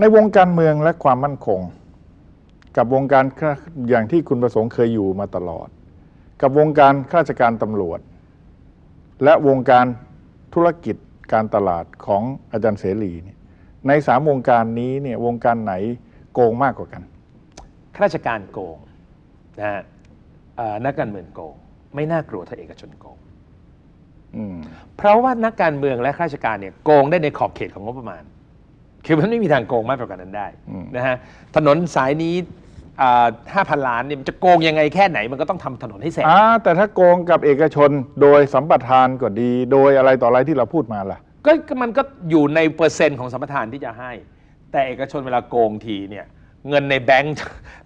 ในวงการเมืองและความมั่นคง กับวงการข้าอย่างที่คุณประสงค์เคยอยู่มาตลอด กับวงการข้าราชการตำรวจ และวงการธุรกิจการตลาดของอาจารย์เสรีเนี่ยในสามวงการนี้เนี่ยวงการไหนโกงมากกว่ากันข้าราชการโกงนะฮะเอ่อนักการเมืองโกง ไม่น่ากลัวถ้าเอกชนโกงอืมเพราะว่านักการเมืองและข้าราชการเนี่ยโกงได้ในขอบเขตของงบประมาณ คือมันไม่มีทางโกงมากกว่านั้นได้อืมนะฮะถนนสายนี้ห้าพันล้านเนี่ยมันจะโกงยังไงแค่ไหนมันก็ต้องทำถนนให้เสร็จอ่าแต่ถ้าโกงกับเอกชนโดยสัมปทานก็ดี โดยอะไรต่ออะไรที่เราพูดมาล่ะก็ก็มันก็อยู่ในเปอร์เซ็นต์ของสัมปทานที่จะให้ แต่เอกชนเวลาโกงทีเนี่ยเงินในแบงค์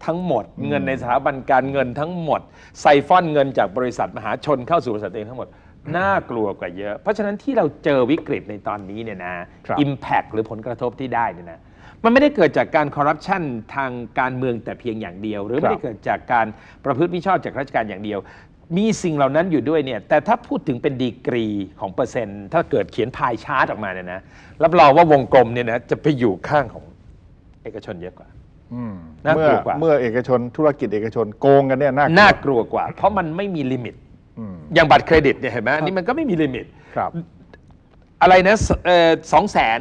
ทั้งหมด เงินในสถาบันการเงินทั้งหมดไซฟอนเงินจากบริษัทมหาชนเข้าสู่บริษัทเองทั้งหมด น่ากลัวกว่าเยอะ เพราะฉะนั้นที่เราเจอวิกฤตในตอนนี้เนี่ยนะครับอิมแพกหรือผลกระทบที่ได้เนี่ยนะมันไม่ได้เกิดจากการคอร์รัปชันทางการเมืองแต่เพียงอย่างเดียว หรือไม่ได้เกิดจากการประพฤติมิชอบจากราชการอย่างเดียว มีสิ่งเหล่านั้นอยู่ด้วยเนี่ยแต่ถ้าพูดถึงเป็นดีกรีของเปอร์เซ็นต์ ถ้าเกิดเขียนพายชาร์ตออกมาเนี่ยนะรับรองว่าวงกลมเนี่ยนะจะไปอยู่ข้างของเอกชนเยอะกว่าอืมน่ากเมื่ลัอวกว่า เมื่อเอกชนธุรกิจเอกชนโกงกันเนี่ยน่ากลัวน่ากลัวกว่า เพราะมันไม่มีลิมิต อืมอย่างบัตรเครดิตเนี่ยเห็นไหมอันนี้มันก็ไม่มีลิมิต ครับ อะไรนะสสองแสน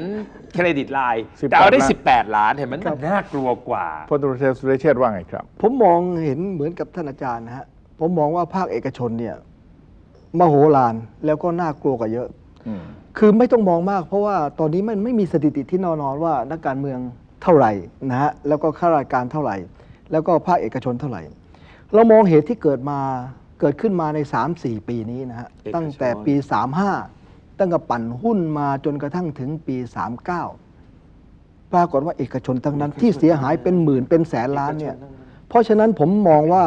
เครดิตไลน์18 แต่เอาได้ล้าน18 ล้านเห็นไหมมันน่ากลัวกว่า พลตำรวจเอกสุรเชษฐ์ว่าไงครับ ผมมองเห็นเหมือนกับท่านอาจารย์นะฮะ ผมมองว่าภาคเอกชนเนี่ยมโหฬารแล้วก็น่ากลัวกว่าเยอะ อืม คือไม่ต้องมองมาก เพราะว่าตอนนี้มันไม่มีสถิติที่แน่นอนว่านักการเมืองเท่าไหร่นะฮะแล้วก็ข้าราชการเท่าไหร่ แล้วก็ภาคเอกชนเท่าไหร่ เรามองเหตุที่เกิดมา เกิดขึ้นมาใน 3-4 ปีนี้นะฮะเอกชนตั้งแต่ปี 35 ตั้งแต่ปั่นหุ้นมาจนกระทั่งถึงปี 39 ปรากฏว่าเอกชนทั้งนั้นที่เสียหายเป็นหมื่นเป็นแสนล้านเนี่ยเพราะฉะนั้นผมมองว่า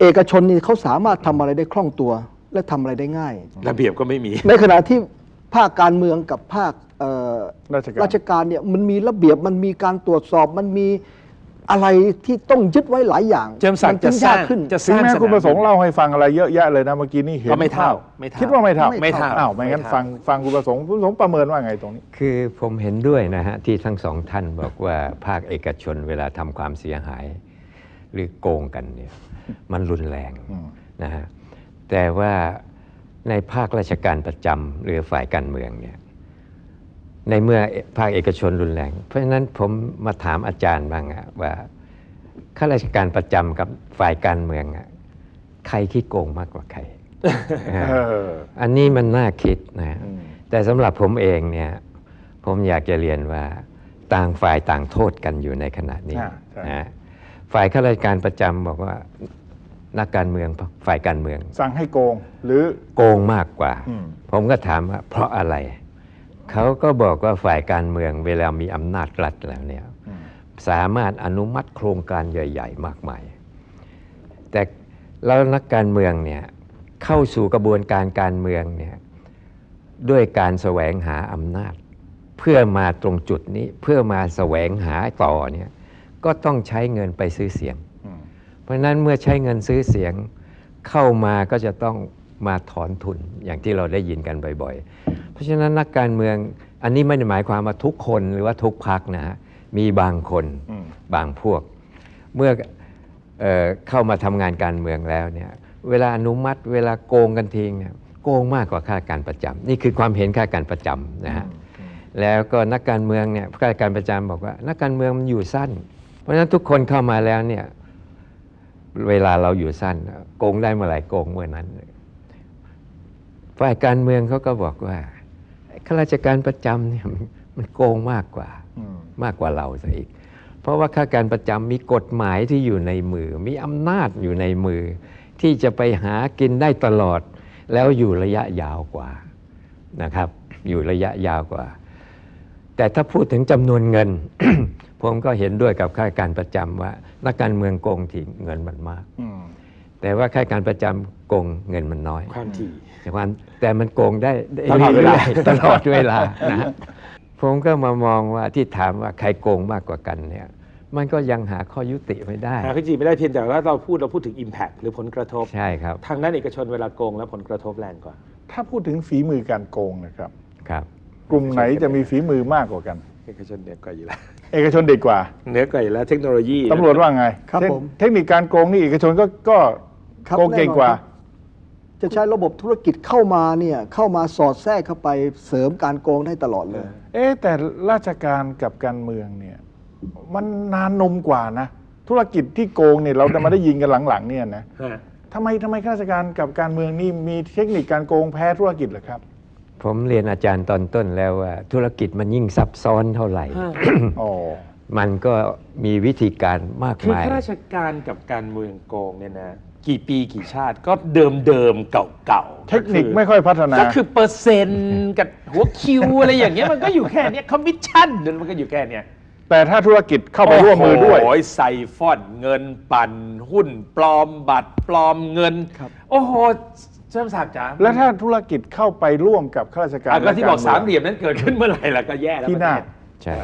เอกชนนี่เขาสามารถทำอะไรได้คล่องตัว และทำอะไรได้ง่าย ระเบียบก็ไม่มี ในขณะที่ภาคการเมืองกับภาคเอ่อราชการราชการเนี่ยมันมีระเบียบมันมีการตรวจสอบมันมี อะไรที่ต้องยึดไว้หลายอย่างเจิมศักดิ์นจึจะสร้างยากขึ้น จะถึงแม้คุณประสงค์เล่าให้ฟังอะไรเยอะแยะเลยนะเมื่อกี้นี่เห็นก็ไม่เท่าไม่เท่าคิดว่าไม่เท่าไม่เท่าอ้าวไม่งั้นไม่เท่า ฟังฟังคุณประสงค์คุณประสงค์ประเมินว่าไงตรงนี้ คือผมเห็นด้วยนะฮะ ที่ทั้งสองท่านบอกว่าภาคเอกชนเวลาทำความเสียหาย หรือโกงกันเนี่ยมันรุนแรงอืม นะฮะแต่ว่าในภาคราชการประจำหรือฝ่ายการเมืองเนี่ย ในเมื่อภาคเอกชนรุนแรง เพราะฉะนั้นผมมาถามอาจารย์บ้างอะว่าข้าราชการประจำกับฝ่ายการเมืองอะใครขี้โกงมากกว่าใครเอออันนี้มันน่าคิดนะอืมแต่สำหรับผมเองเนี่ย ผมอยากจะเรียนว่าต่างฝ่ายต่างโทษกันอยู่ในขณะนี้อ่าใช่นะฝ่ายข้าราชการประจำบอกว่านักการเมืองฝ่ายการเมือง สั่งให้โกงหรือโกงมากกว่าอืมผมก็ถามว่าเพราะอะไร เขาก็บอกว่าฝ่ายการเมืองเวลามีอำนาจรัฐแล้วเนี่ยสามารถอนุมัติโครงการใหญ่ ๆ มากมาย แต่แล้วนักการเมืองเนี่ยเข้าสู่กระบวนการการเมืองเนี่ยด้วยการแสวงหาอำนาจ เพื่อมาตรงจุดนี้เพื่อมาแสวงหาต่อเนี่ยก็ต้องใช้เงินไปซื้อเสียง เพราะฉะนั้นเมื่อใช้เงินซื้อเสียงเข้ามาก็จะต้องมาถอนทุนอย่างที่เราได้ยินกันบ่อย ราะฉะนั้นนักการเมืองอันนี้ไม่ได้หมายความว่าทุกคนหรือว่าทุกพักนะฮะมีบางคนอืมบางพวก เมื่อเอ่อเข้ามาทำงานการเมืองแล้วเนี่ยเวลาอนุมัติเวลาโกงกันทิ้งเนี่ยโกงมากกว่าข้าราชการประจำนี่คือความเห็นข้าราชการประจำนะฮะแล้วก็นักการเมืองเนี่ยข้าราชการประจำบอกว่า นักการเมืองมันอยู่สั้น เพราะฉะนั้นทุกคนเข้ามาแล้วเนี่ยเวลาเราอยู่สั้นโกงได้เมื่อไหร่โกงเมื่อนั้นฝ่ายการเมืองเขาก็บอกว่า ข้าราชการประจำเนี่ยมันมันโกงมากกว่าอืมมากกว่าเราซะอีก เพราะว่าข้าราชการประจำมีกฎหมายที่อยู่ในมือ มีอำนาจอยู่ในมือ ที่จะไปหากินได้ตลอด แล้วอยู่ระยะยาวกว่านะครับ อยู่ระยะยาวกว่า แต่ถ้าพูดถึงจำนวนเงิน ผมก็เห็นด้วยกับข้าราชการประจำว่า นักการเมืองโกงทิ้งเงินมันมากอืม แต่ว่าข้าราชการประจำโกงเงินมันน้อยความถี่ แต่ความแต่มันโกงได้ได้ตลอดเวลา รื่ยๆตลอดเวลานะฮะผมก็มามองว่าที่ถามว่าใครโกงมากกว่ากันเนี่ย มันก็ยังหาข้อยุติไม่ได้ หาข้อจริงไม่ได้เพียงแต่ว่าเราพูดเราพูดถึง Impact หรือผลกระทบ ใช่ครับทางด้านเอกชนเวลาโกงแล้วผลกระทบแรงกว่า ถ้าพูดถึงฝีมือการโกงนะครับ ครับ กลุ่มไหนจะมีฝีมือมากกว่ากัน เอกชนเด็กกว่าอยู่แล้วเอกชนเด็กกว่าเหนือกว่าอยู่แล้วเทคโนโลยีตำรวจว่าไงครับเทคผม เทคนิคการโกงนี่เอกชนก็ก็ ครับโกงเก่งกว่าแน่นอนครับจะใช้ระบบธุรกิจเข้ามาเนี่ยเข้ามาสอดแทรกเข้าไปเสริมการโกงได้ตลอดเลย เอ๊ะแต่ราชการกับการเมืองเนี่ย มันนานนมกว่านะ ธุรกิจที่โกงเนี่ยเราจะมาได้ยินกันหลังๆเนี่ยนะฮะทำไมทำไมข้าราชการกับการเมืองนี่มีเทคนิคการโกงแพ้ธุรกิจเหรอครับ ผมเรียนอาจารย์ตอนต้นแล้วว่า ธุรกิจมันยิ่งซับซ้อนเท่าไหร่อ๋อมันก็มีวิธีการมากคือมายข้าราชการกับการเมืองโกงเนี่ยนะ กี่ปีกี่ชาติก็เดิมเดิมๆเก่าๆเทคนิคไม่ค่อยพัฒนา ก็คือเปอร์เซ็นต์กับหัวคิวอะไรอย่างเงี้ยมันก็อยู่แค่เนี้คอมมิชชั่นมันก็อยู่แค่เนี้ยแต่ถ้าธุรกิจเข้าไปร่วมมือด้วย โอ้ยไซฟอนเงินปั่นหุ้น ปลอมบัตรปลอมเงินครับโอ้โหเชื่อมศักดิ์จ๋าแล้วถ้าธุรกิจเข้าไปร่วมกับข้าราชการอะก็ที่บอกและสามมืงเหลี่ยมนั้นเกิดขึ้นเมื่อไหร่ล่ะก็แย่แล้วที่หน้า ประเทศ ใช่